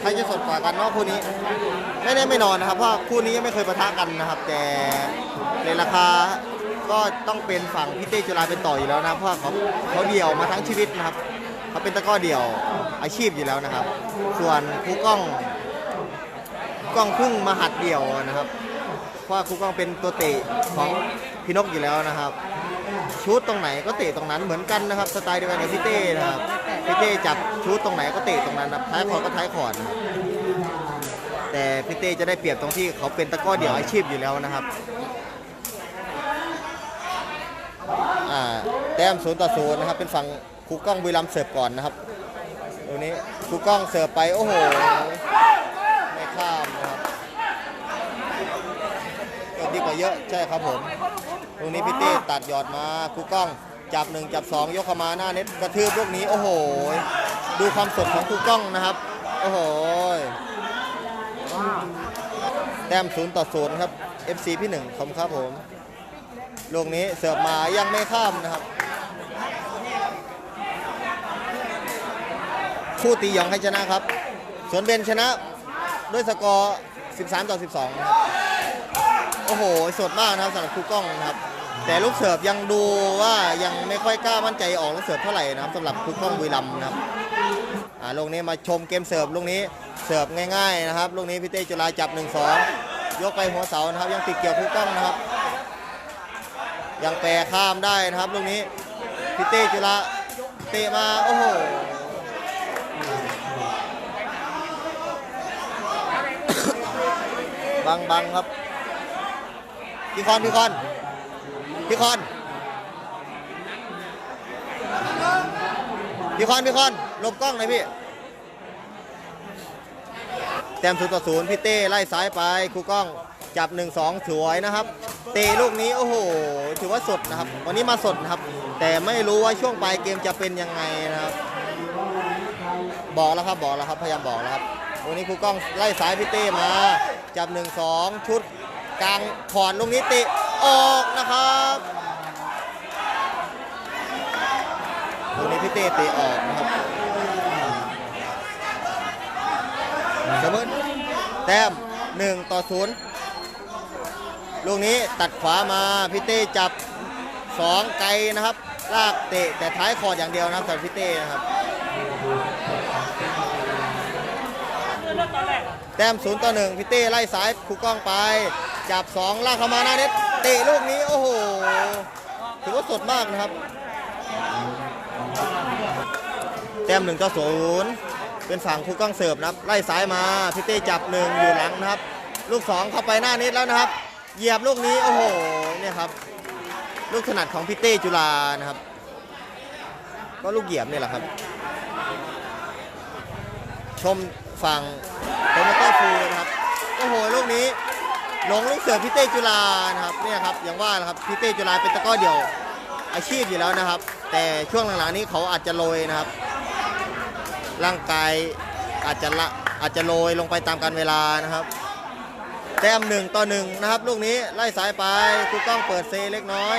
ใครจะสดกว่ากันเนาะคู่นี้ ไม่แน่ไม่นอนนะครับ เพราะคู่นี้ยังไม่เคยปะทะกันนะครับ แต่ในราคาก็ต้องเป็นฝั่งพี่เต้จุฬาเป็นต่ออยู่แล้วนะเพราะเขาเขาเดี่ยวมาทั้งชีวิตนะครับเขาเป็นตะกร้อเดี่ยวอาชีพอยู่แล้วนะครับ ส่วนครูกล้องกล้องเพึ่งมาหัดเดี่ยวนะครับ เพราะครูกล้องเป็นตัวเตะของพี่นกอยู่แล้วนะครับชุดตรงไหนก็เตะตรงนั้นเหมือนกันนะครับสไตล์เดียวกันกับพี่เต้นะครับ พี่เต้จับชุดตรงไหนก็เตะตรงนั้นนะครับท้ายคอร์ดก็ท้ายคอร์ดนะครับแต่พี่เต้จะได้เปรียบตรงที่เขาเป็นตะกร้อเดี่ยวอาชีพอยู่แล้วนะครับอ่าแต้มศูนย์ต่อศูนย์นะครับ เป็นฝั่งครูกล้องบุรีรัมย์เสิร์ฟก่อนนะครับตรงนี้ครูกล้องเสิร์ฟไปโอ้โหไม่ข้ามนะครับก็ดีกว่าเยอะใช่ครับผมตรงนี้พี่เต้ตัดหยอดมาครูกล้อง จับหนึ่งจับสองยกเข้ามาหน้าเน็ตกระทืบลูกนี้ โอ้โห ดูความสดของครูกล้องนะครับ โอ้โหแต้มศูนย์ต่อศูนย์ครับ FC พี่หนึ่งผมครับผมลูกนี้เสิร์ฟมายังไม่ข้ามนะครับ คู่ตีหยองให้ชนะครับ สวนเบนชนะด้วยสกอร์ 13 ต่อ 12 ครับ โอ้โห สดมากนะครับสำหรับครูกล้องนะครับ แต่ลูกเสิร์ฟยังดูว่ายังไม่ค่อยกล้ามั่นใจออกลูกเสิร์ฟเท่าไหร่นะครับสำหรับครูกล้องบุรีรัมย์นะครับอ่าลูกนี้มาชมเกมเสิร์ฟลูกนี้เสิร์ฟง่ายๆนะครับลูกนี้พี่เต้จุฬาจับ 1-2 ยกไปหัวเสานะครับ ยังติดเกี่ยวครูกล้องนะครับ ยังแปรข้ามได้นะครับลูกนี้พี่เต้จุฬาเตะมาโอ้โหบังบังครับพี่คอนพี่คอน พี่คอน พี่คอน พี่คอนหลบกล้องหน่อยพี่ แต้มศูนย์ต่อศูนย์พี่เต้ไล่ซ้ายไปครูกล้องจับ1-2สวยนะครับ เตะลูกนี้โอ้โห ถือว่าสดนะครับ วันนี้มาสดนะครับ แต่ไม่รู้ว่าช่วงปลายเกมจะเป็นยังไงนะครับ บอกแล้วครับบอกแล้วครับพยายามบอกแล้วครับวันนี้ครูกล้องไล่สายพี่เต้มา จับ 1-2 ชุดกลางขอนลูกนี้เตะ ออกนะครับลูกนี้พี่เต้เตะออกนะครับเสมอแต้ม1ต่อ0ลูกนี้ตัดขวามาพี่เต้จับ2ไกลนะครับ ลากเตะแต่ท้ายคอดอย่างเดียวนะครับสำหรับพี่เต้นะครับแต้มศูนย์ต่อหนึ่งพี่เต้ไล่สายครูกล้องไป จับสองลากเข้ามาหน้าเน็ต เตะลูกนี้โอ้โหถือว่าสดมากนะครับ แต้มหนึ่งต่อศูนย์เป็นฝั่งครูกล้องเสิร์ฟนะครับ ไล่สายมาพี่เต้จับหนึ่งอยู่หลังนะครับ ลูกสองเข้าไปหน้าน็ตแล้วนะครับ เหยียบลูกนี้โอ้โหเนี่ยครับ ลูกถนัดของพี่เต้จุฬานะครับ ก็ลูกเหยียบเนี่ยแหละครับ ชมฝั่งโตโมโต้ฟูนะครับโอ้โหลูกนี้ หลงลูกเสือพี่เต้จุฬานะครับเนี่ยครับอย่างว่านะครับพี่เต้จุฬาเป็นตะก้อเดี่ยวอาชีพอยู่แล้วนะครับ แต่ช่วงหลังๆนี้เขาอาจจะโรยนะครับ ร่างกายอาจจะละอาจจะโรยลงไปตามการเวลานะครับ แต้มหนึ่งต่อหนึ่งนะครับ ลูกนี้ไล่สายไปครูกล้องเปิดเซเล็กน้อย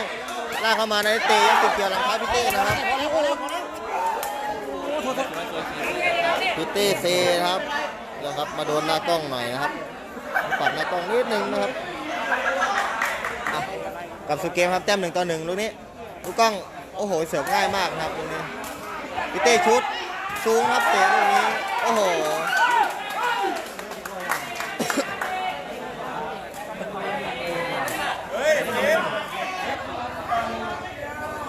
ลากเข้ามาในเตะยังติดเกี่ยวหลังเท้าพี่เต้นะครับพี่เต้เซนะครับนะครับมาโดนหน้ากล้องหน่อยนะครับ ปัดหน้ากล้องนิดนึงนะครับกับสู่เกมครับแต้มหนึ่งต่อหนึ่งลูกนี้ลูกกล้องโอ้โหเสิร์ฟง่ายมากนะครับลูกนี้พีเต้ชุดสูงครับเตะลูกนี้โอ้โห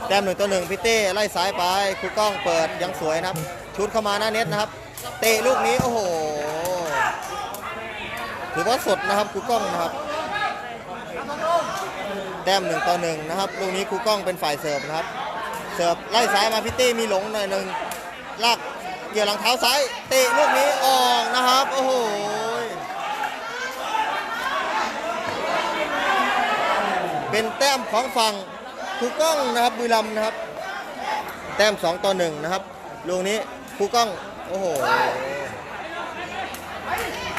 แต้มหนึ่งต่อหนึ่งพี่เต้ไล่ซ้ายไปครูกล้องเปิดยังสวยนะครับ ชุดเข้ามาหน้าเน็ตนะครับ เตะลูกนี้โอ้โห ถือว่าสดนะครับครูกล้องนะครับ แต้มหนึ่งต่อหนึ่งนะครับลูกนี้ครูกล้องเป็นฝ่ายเสิร์ฟนะครับ เสิร์ฟไล่ซ้ายมาพิตตี้มีหลงหน่อยหนึ่งลากเกี่ยวหลังเท้าซ้ายเตะลูกนี้ออกนะครับโอ้โหเป็นแต้มของฝั่งครูกล้องนะครับบุรีรัมนะครับ แต้มสองต่อหนึ่งนะครับลูกนี้ครูกล้องโอ้โห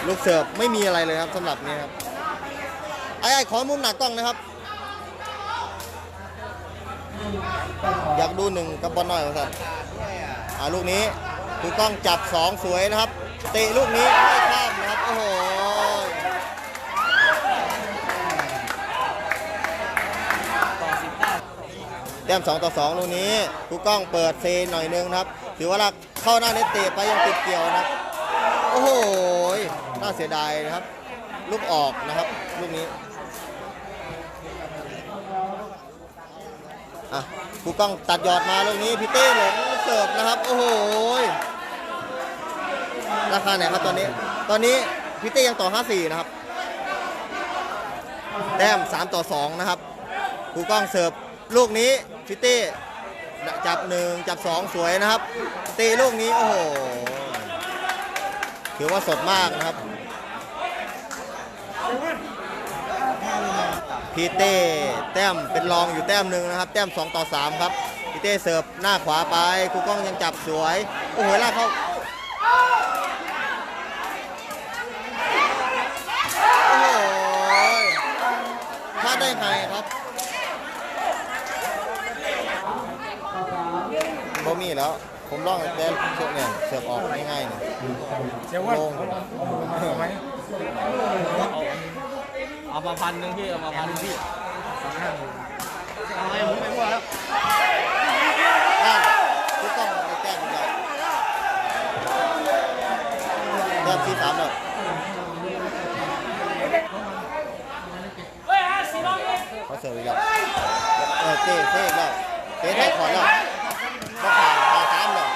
ลูกเสิร์ฟไม่มีอะไรเลยครับสำหรับนี้ครับไอ้ไอ้ขอมุมหนักกล้องนะครับ อยากดูหนึ่งกับบอลหน่อยครับอ่าลูกนี้ครูกล้องจับสองสวยนะครับเตะลูกนี้ไม่ข้ามนะครับโอ้โหต่อสิบเก้าแต้ม2ต่อ2ลูกนี้ครูกล้องเปิดเซหน่อยนึงนะครับ ถือว่าเราเข้าหน้าเน็ตเตะไปยังติดเกี่ยวนะครับ โอ้โห น่าเสียดายนะครับ ลูกออกนะครับ ลูกนี้ อะครูกล้องตัดหยอดมาลูกนี้พี่เต้หลงเสิร์ฟนะครับ โอ้โห ราคาไหนครับตอนนี้ ตอนนี้พี่เต้ยังต่อ 54 นะครับ แต้ม 3 ต่อ 2 นะครับครูกล้องเสิร์ฟลูกนี้พี่เต้จับ1จับ2สวยนะครับตะลูกนี้ โอ้โห ถือว่าสดมากนะครับ พีเต้แต้มเป็นรองอยู่แต้มหนึ่งนะครับ แต้ม 2 ต่อ 3 ครับ พีเต้เสิร์ฟหน้าขวาไปครูกล้องยังจับสวย โอ้โหลากเขาโอ้โหพลาดได้ไงครับบ่มีแล้ว ผมลองแต่เสิร์ฟเนี่ยเสิร์ฟออกง่ายๆเนี่ยเสียว่าโล่งเอาไหมเอามาพันหนึ่งพี่ เอามาพันหนึ่งพี่เอาไงผมไม่ว่าแล้วนั่นครูกล้องได้แต้มอีกแล้วแต้มที่สามแล้วเขาเสิร์ฟอีกแล้วเออเต้เต้อีกแล้วเต้ไทยขอนแล้วก็ผ่านมาสามแล้ว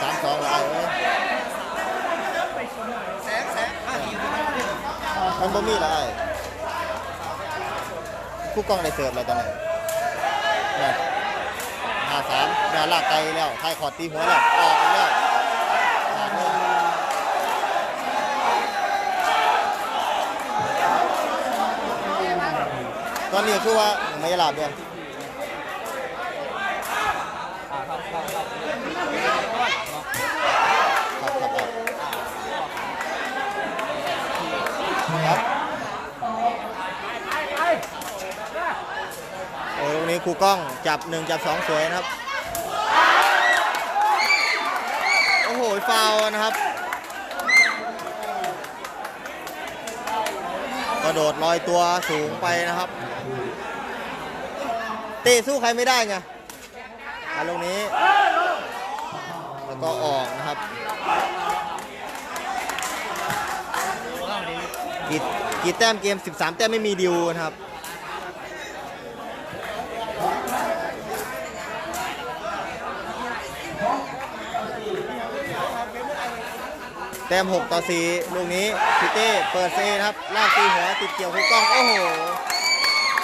สามสองแล้วเอ้ย มันบ่มีแล้วไอ้ผู้กล้องได้เสิร์ฟแล้วตอนนี้ห้าสามแม่ลากไกลแล้วไทยขอดตีหัวแล้ว ออกแล้วขาดเลยตอนนี้คือว่าไม่หลับเลย อ่าครับครับครับ ครับครับครับครับโอ้ยตรง นี้ครูกล้องจับหนึ่งจับสองสวยนะครับ โอ้โหฟาวนะครับ กระโดดลอยตัวสูงไปนะครับ เตะสู้ใครไม่ได้ไงมาลงนี้ แล้วก็ออกนะครับกี่กี่แต้มเกม 13 แต้มไม่มีดิวนะครับ แต้ม6ต่อ4ลูกนี้พี่เต้เปิดเซนะครับลากตีหัวติดเกี่ยวคูกล้องโอ้โห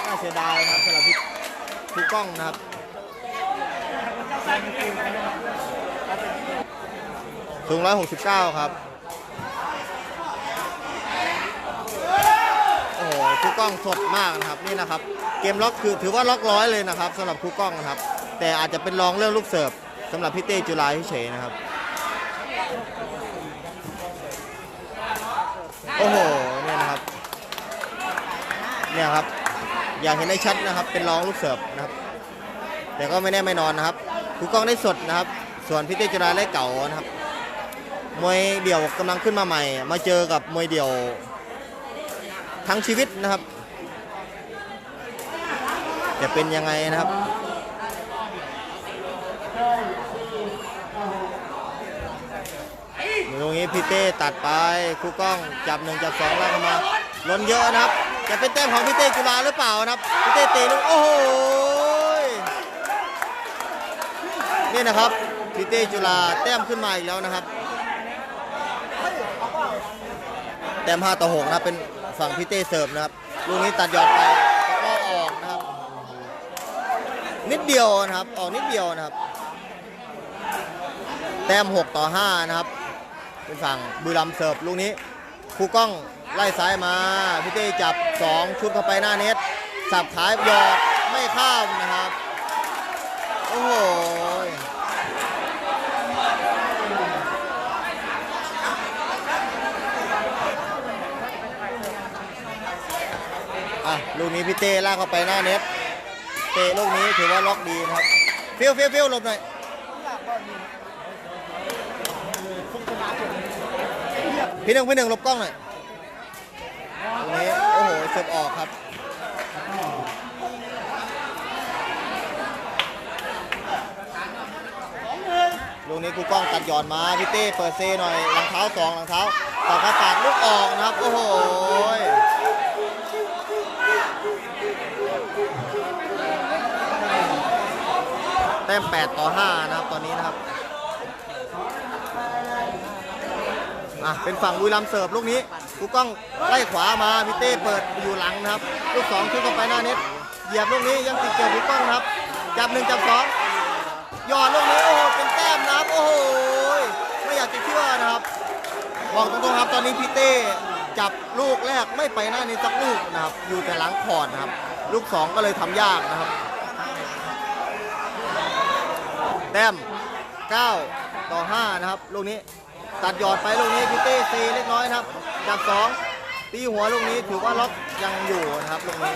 น่าเสียดายนะครับสำหรับพี่คูกล้องนะครับสูง169 ครับโอ้โหคูกล้องสดมากนะครับนี่นะครับ เกมล็อกคือถือว่าล็อกร้อยเลยนะครับสำหรับคูกล้องนะครับ แต่อาจจะเป็นรองเรื่องลูกเสิร์ฟสำหรับพี่เต้จุฬาเฉยๆนะครับ อ้โหเนี่ยนะครับเนี่ยครับ อยากเห็นได้ชัดนะครับ เป็นร้องลูกเสิร์ฟนะครับ แต่ก็ไม่แน่ไม่นอนนะครับคูกล้องได้สดนะครับ ส่วนพี่เตจุฬาได้เก่านะครับ มวยเดี่ยวกำลังขึ้นมาใหม่ มาเจอกับมวยเดี่ยว ทั้งชีวิตนะครับ จะเป็นยังไงนะครับ ตรงนี้พี่เต้ตัดไปครูกล้องจับหนึ่งจับสองลากเข้ามาล้นเยอะนะครับ จะเป็นแต้มของพี่เต้จุฬาหรือเปล่านะครับพี่เต้ตะลูกโอ้โหนี่นะครับพี่เต้จุฬาแต้มขึ้นมาอีกแล้วนะครับ แต้ม5ต่อ6นะเป็นฝั่งพี่เต้เสิร์ฟนะครับลูกนี้ตัดหยอดไปแล้วก็ออกนะครับ นิดเดียวนะครับออกนิดเดียวนะครับ แต้ม6ต่อ5นะครับ เป็นฝั่งบุรีรัมย์เสิร์ฟลูกนี้ครูกล้องไล่ซ้ายมาพี่เต้จับ 2 ชุดเข้าไปหน้าเน็ตสับขายหยอดไม่ข้ามนะครับ โอ้โหอะลูกนี้พี่เต้ลากเข้าไปหน้าเน็ตเตะลูกนี้ถือว่าล็อกดีนะครับ ฟิวฟิวฟิวลบหน่อย พี่หนึ่งพี่หนึ่งลบกล้องหน่อยตรงนี้โอ้โหเสิร์ฟออกครับลูกนี้ครูกล้องตัดหยอดมาพี่เต้เปิดเซหน่อยหลังเท้าสองหลังเท้าต่อกระปาดลูกออกนะครับ โอ้โหแต้ม8ต่อ5นะครับตอนนี้นะครับ อะเป็นฝั่งบุรีรัมย์เสิร์ฟลูกนี้ครูกล้องไล่ขวามาพีเต้เปิดอยู่หลังนะครับ ลูกสองขึ้นเข้าไปหน้าเน็ตเหยียบลูกนี้ยังติดเกี่ยวครูกล้องนะครับ จับหนึ่งจับสองหยอดลูกนี้โอ้โหเป็นแต้มนะครับโอ้โหไม่อยากจะเชื่อนะครับ บอกตรงๆครับตอนนี้พีเต้จับลูกแรกไม่ไปหน้านี้สักลูกนะครับ อยู่แต่หลังคอร์ดนะครับ ลูกสองก็เลยทำยากนะครับ แต้ม9ต่อ5นะครับลูกนี้ ตัดหยอดไปลูกนี้พี่เต้ซีเล็กน้อยนะครับจับสองตีหัวลูกนี้ถือว่าล็อกยังอยู่นะครับลูกนี้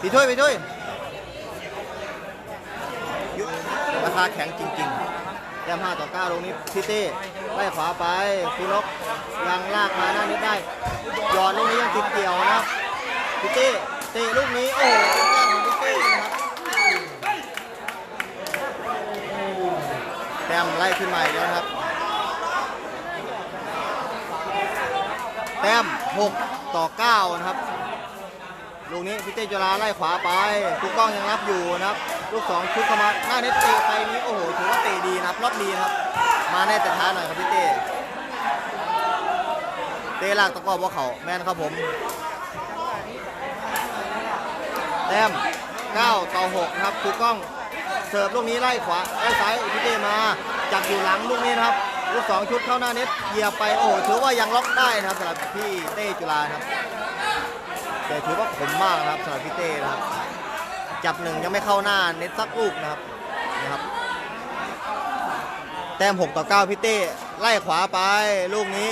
พี่ช่วยพี่ช่วยราคาแข็งจริงๆแต้ม5ต่อ9ลงนี้พี่เต้ไล่ขวาไปคุณนกยังลากมาหน้านี้ได้หยอดลูกนี้ยังติดเกี่ยวนะครับพี่เต้เตะลูกนี้โอ้โหเป็นแต้มของพี่เต้นะครับ แต้มไล่ขึ้นมาอีกแล้วครับ แต้ม 6 ต่อ 9 นะครับ ลูกนี้พี่เตจุฬาไล่ขวาไปทุกกล้องยังรับอยู่นะครับ ลูกสองชุดเข้ามาหน้าเน็ตเตะไปนี้โอ้โหถือว่าเตะดีนะครับรอบดีครับ มาแน่แต่ช้าหน่อยครับพี่เตเตะลากตะกร้อบว่าเขาแม่นครับผม แต้ม 9 ต่อ6นะครับทุกกล้อง เสิร์ฟลูกนี้ไล่ขวาไล่ซ้ายพี่เต้มาจับอยู่หลังลูกนี้นะครับลูกสองชุดเข้าหน้าเน็ตเหยียบไปโอ้โหถือว่ายังล็อกได้นะครับสำหรับพี่เต้จุฬาครับแต่ถือว่าขมมากนะครับสำหรับพี่เต้นะครับ จับหนึ่งยังไม่เข้าหน้าเน็ตสักลูกนะครับนะครับ แต้ม6ต่อ9พี่เต้ไล่ขวาไปลูกนี้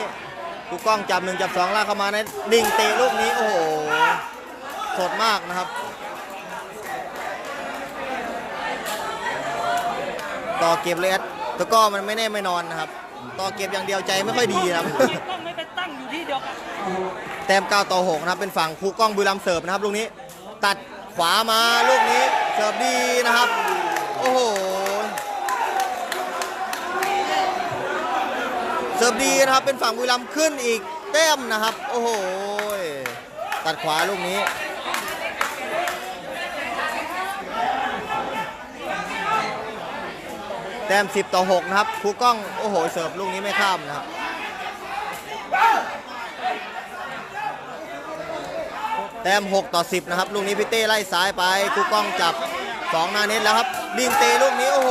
กูกล้องจับหนึ่งจับสองลากเข้ามาในดิ่งเตะลูกนี้โอ้โหสดมากนะครับ ต่อเก็บเลยแอดแตะกร้อมันไม่แน่ไม่นอนนะครับ ต่อเก็บอย่างเดียวใจไม่ค่อยดีนะครับ ต้องไม่ไปตั้งอยู่ที่เดียวกันแต้ม9ต่อ6นะครับเป็นฝั่งครูกล้องบุรีรัมย์เสิร์ฟนะครับลูกนี้ ตัดขวามาลูกนี้เสิร์ฟดีนะครับ โอ้โหเสิร์ฟดีนะครับเป็นฝั่งบุรีรัมย์ขึ้นอีกแต้มนะครับ โอ้โหตัดขวาลูกนี้ แต้ม 10 ต่อ 6 นะครับครูกล้อง โอ้โห เสิร์ฟลูกนี้ไม่ข้ามนะครับแต้ม 6 ต่อ 10 นะครับ ลูกนี้พี่เต้ไล่ซ้ายไปครูกล้องจับ 2 หน้าเน็ตแล้วครับดิงเตลูกนี้ โอ้โห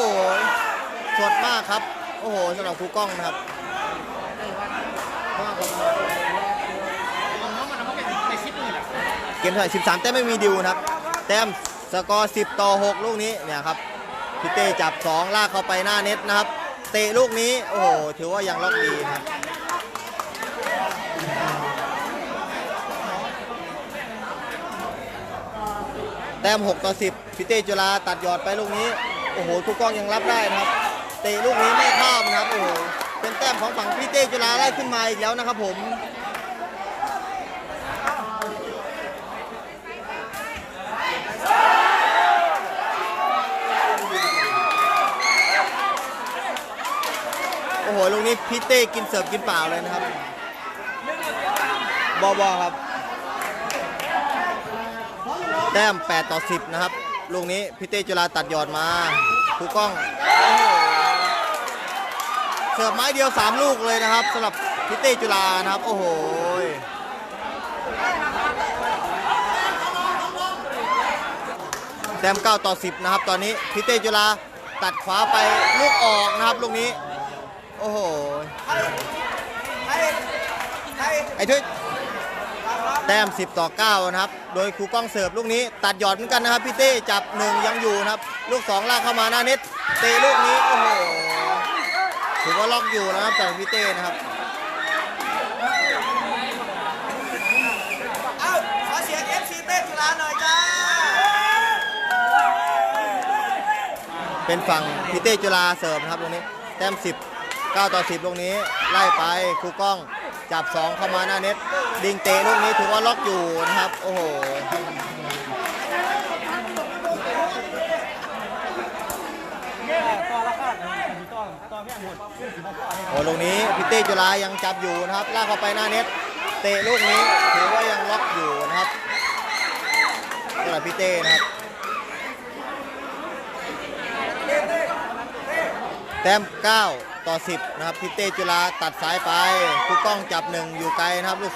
สดมากครับ โอ้โหสำหรับครูกล้องนะครับเกมเท่าไหร่13 แต้มไม่มีดิวนะครับ แต้มสกอร์ 10 ต่อ 6 ลูกนี้เนี่ยครับ พีเต้จับ 2 ลากเข้าไปหน้าเน็ตนะครับ เตะลูกนี้ โอ้โห ถือว่ายังล็อกดีนะครับแต้ม 6 ต่อ 10พี่เต้จุฬาตัดยอดไปลูกนี้ โอ้โหทุกกล้องยังรับได้นะครับ เตะลูกนี้ไม่ข้ามนะครับ โอ้โห เป็นแต้มของฝั่งพีเต้จุฬาไล่ขึ้นมาอีกแล้วนะครับผม โอ้โห ลูกนี้พี่เต้กินเสิร์ฟกินเปล่าเลยนะครับ บอบอครับ แต้ม 8 ต่อ 10 นะครับ ลูกนี้พี่เต้จุฬาตัดหยอดมาถูกกล้อง เสิร์ฟไม้เดียว 3 ลูกเลยนะครับสำหรับพี่เต้จุฬานะครับ โอ้โหแต้ม9ต่อ 10 นะครับ ตอนนี้พี่เต้จุฬาตัดขวาไปลูกออกนะครับลูกนี้ อ้โหไอ้ทุยแต้ม 10 ต่อ 9 นะครับ โดยครูกล้องเสิร์ฟลูกนี้ตัดหยอดเหมือนกันนะครับพี่เต้จับ 1 ยังอยู่นะครับ ลูก 2 ลากเข้ามาหน้าเน็ตเตะลูกนี้ โอ้โหถือว่าล็อกอยู่นะครับจากพี่เต้นะครับเอ้าขอเสียง FC เต้จุฬาหน่อยจ้าเป็นฝั่งพิเต้จุฬาเสิร์ฟนะครับตรงนี้ แต้ม 10 9 ต่อ 10 ลูกนี้ไล่ไปครูก้องจับ 2 เข้ามาหน้าเน็ต ดิงเตะลูกนี้ถือว่าล็อกอยู่นะครับ โอ้โหตอราคาต่อต่อแม่หมดโอ้ลูกนี้พิเต้จุฬายังจับอยู่นะครับ ลากเข้าไปหน้าเน็ต เตะลูกนี้ถือว่ายังล็อกอยู่นะครับสำหรับพิเต้นะครับแต้ม9 ต่อ 10 นะครับพิเต้จุฬาตัดสายไปครูกล้องจับหนึ่งอยู่ไกลนะครับลูก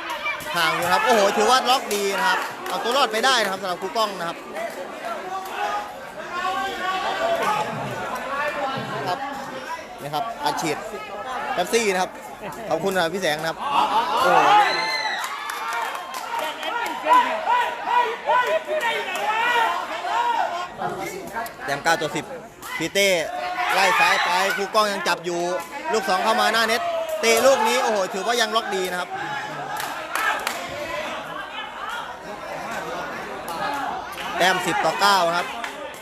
2ห่างอยู่ครับโอ้โหถือว่าล็อกดีนะครับเอาตัวรอดไปได้นะครับสำหรับครูกล้องนะครับครับนี่ครับอาชีพแป๊บซี่นะครับขอบคุณนะครับพี่แสงนะครับโอ้โหแต้ม9ต่อ10พีเต้ ไล่ซ้ายไปครูกล้องยังจับอยู่ ลูก2เข้ามาหน้าเน็ตเตะลูกนี้โอ้โหถือว่ายังล็อกดีนะครับแต้ม10ต่อ9นะครับ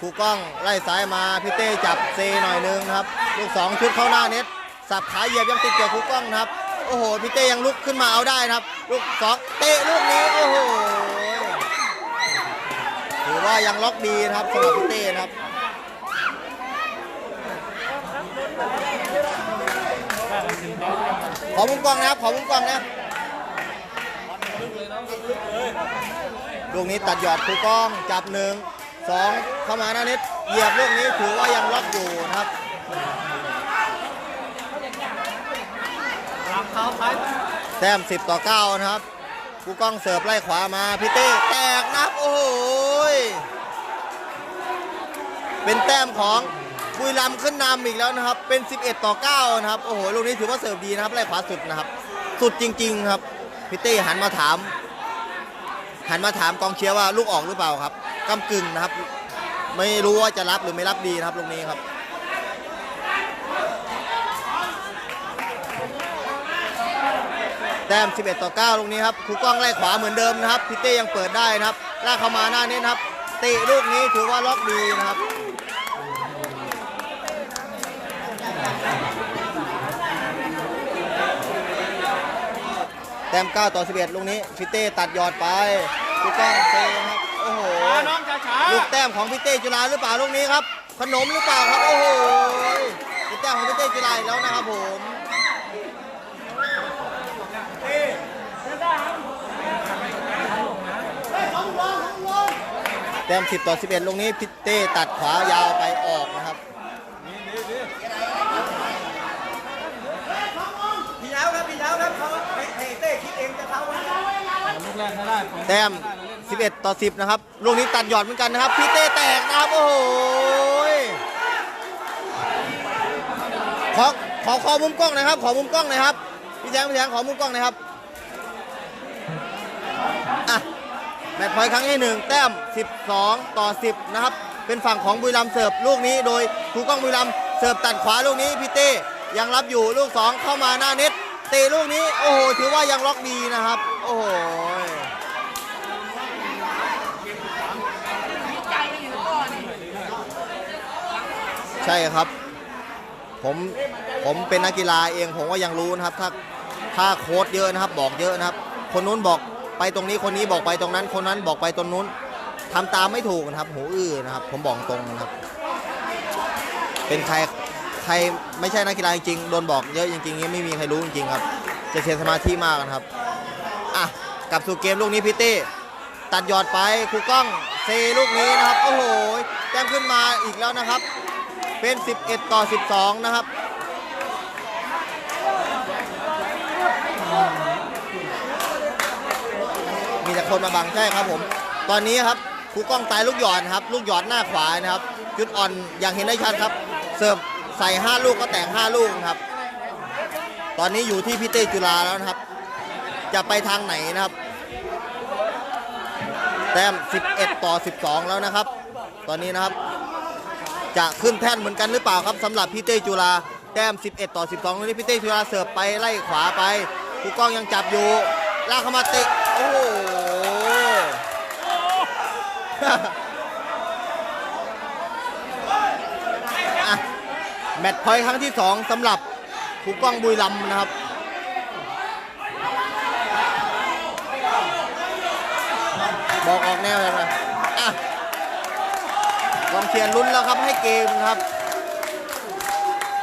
ครูกล้องไล่ซ้ายมาพี่เต้จับเซหน่อยนึงครับ ลูก2ชุดเข้าหน้าเน็ตสับขาเหยียบยังติดเกี่ยวครูกล้องนะครับโอ้โหพี่เต้ยังลุกขึ้นมาเอาได้นะครับ ลูก2เตะลูกนี้โอ้โหถือว่ายังล็อกดีนะครับสำหรับพี่เต้นะครับ ขอ มุมกล้องนะครับ ขอมุมกล้องนะครับลูกนี้ตัดหยอดครูก้องจับหนึ่งสองเข้ามาหน้านิดเหยียบลูกนี้ถือว่ายังล็อกอยู่นะครับรับเท้าท้ายแต้ม10 ต่อ 9 นะครับครูก้องเสิร์ฟไล่ขวามาพี่เต้แตกนะครับโอ้โหยเป็นแต้มของ บุรีรัมย์ขึ้นนำอีกแล้วนะครับ เป็น 11 ต่อ 9 นะครับ โอ้โห ลูกนี้ถือว่าเสิร์ฟดีนะครับไล่ขวาสุดนะครับ สุดจริง ๆ ครับพี่เต้หันมาถาม หันมาถามกองเชียร์ว่าลูกออกหรือเปล่าครับกำกึ่งนะครับ ไม่รู้ว่าจะรับหรือไม่รับดีนะครับลูกนี้ครับแต้ม 11 ต่อ9ลูกนี้ครับครูกล้องไล่ขวาเหมือนเดิมนะครับพี่เต้ยังเปิดได้นะครับลากเข้ามาหน้านี้นะครับ เตะลูกนี้ถือว่าล็อกดีนะครับ แต้ม9ต่อ 11 ลูกนี้พี่เต้ตัดยอดไปครูก้องเซนะครับโอ้โหน้องช้าช้าลูกแต้มของพี่เต้จุฬาหรือเปล่าลูกนี้ครับขนมหรือเปล่าครับโอ้โหลูกแต้มของพี่เต้จุฬาอีกแล้วนะครับผมแต้ม10 ต่อ 11 ลูกนี้พิเต้ตัดขวายาวไปออกนะครับ พี่เช้าครับพี่เช้าครับเขาให้เต้คิดเองจะเท้าไว้ ลูกแรกไม่ได้ แต้ม 11 ต่อ 10 นะครับ ลูกนี้ตัดหยอดเหมือนกันนะครับ พี่เต้แตกนะครับ โอ้โหขอขอขอมุมกล้องนะครับ ขอมุมกล้องน่อยครับ พี่แจงพี่แจงขอมุมกล้องน่อยครับอะแมตช์พอยต์ครั้งที่หนึ่งแต้ม 12 ต่อ 10 นะครับ เป็นฝั่งของบุรีรัมย์เสิร์ฟลูกนี้โดยครูก้องบุรีรัมย์เสิร์ฟตัดขวาลูกนี้พี่เต้ยังรับอยู่ลูก 2 เข้ามาหน้าเน็ตเตะลูกนี้ โอ้โห ถือว่ายังล็อกดีนะครับ โอ้โห ใช่ครับ ผมผมเป็นนักกีฬาเองผมก็ยังรู้นะครับ ถ้าถ้าโค้ดเยอะนะครับ บอกเยอะนะครับ คนนู้นบอกไปตรงนี้คนนี้บอกไปตรงนั้น คนนั้นบอกไปตรงนู้นทำตามไม่ถูกนะครับ หูอื้อนะครับ ผมบอกตรงนะครับ เป็นใครใครไม่ใช่นักกีฬาจริงโดนบอกเยอะจริงๆนี้ไม่มีใครรู้จริงครับ จะเสียสมาธิมากนะครับอะกลับสู่เกมลูกนี้พี่เต้ตัดยอดไปครูกล้องเซลูกนี้นะครับโอ้โหแต้มขึ้นมาอีกแล้วนะครับ เป็น 11 ต่อ 12 นะครับ มีแต่คนมาบังใช่ครับผม ตอนนี้ครับครูกล้องตายลูกหยอดนครับ ลูกหยอดหน้าขวานะครับจุดอ่อนอย่างเห็นได้ชัดครับ เสิร์ฟใส่ 5 ลูกก็แต่ง5ลูกครับ ตอนนี้อยู่ที่พี่เต้จุฬาแล้วนะครับ จะไปทางไหนนะครับ แต้ม 11 ต่อ 12 แล้วนะครับ ตอนนี้นะครับ จะขึ้นแท่นเหมือนกันหรือเปล่าครับสำหรับพี่เต้จุฬาแต้ม 11 ต่อ 12ตรงนี้พี่เต้จุฬาเสิร์ฟไปไล่ขวาไปครูก้องยังจับอยู่ลากเข้ามาเตะโอ้โหแมตช์พอยต์ครั้งที่ 2สำหรับครูกล้องบุรีรัมย์นะครับบอกออกแนวเลยนะอะ กองเชียร์ลุ้นแล้วครับให้เกมครับ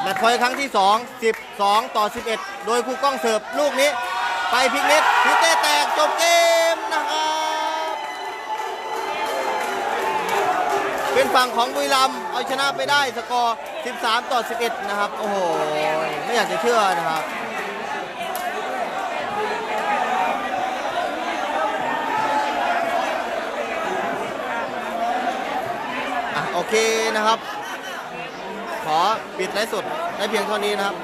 แมตช์พอยต์ครั้งที่ 2 12 ต่อ 11 โดยครูกล้องเสิร์ฟลูกนี้ ไปพิกน็ตพิเต้แตกจบเกมนะครับ เป็นฝั่งของบุรีรัมเอาชนะไปได้สกอร์ 13 ต่อ 11 นะครับ โอ้โห ไม่อยากจะเชื่อนะครับ อะ โอ เคนะครับ ขอปิดไลฟ์สดได้เพียงเท่านี้นะครับ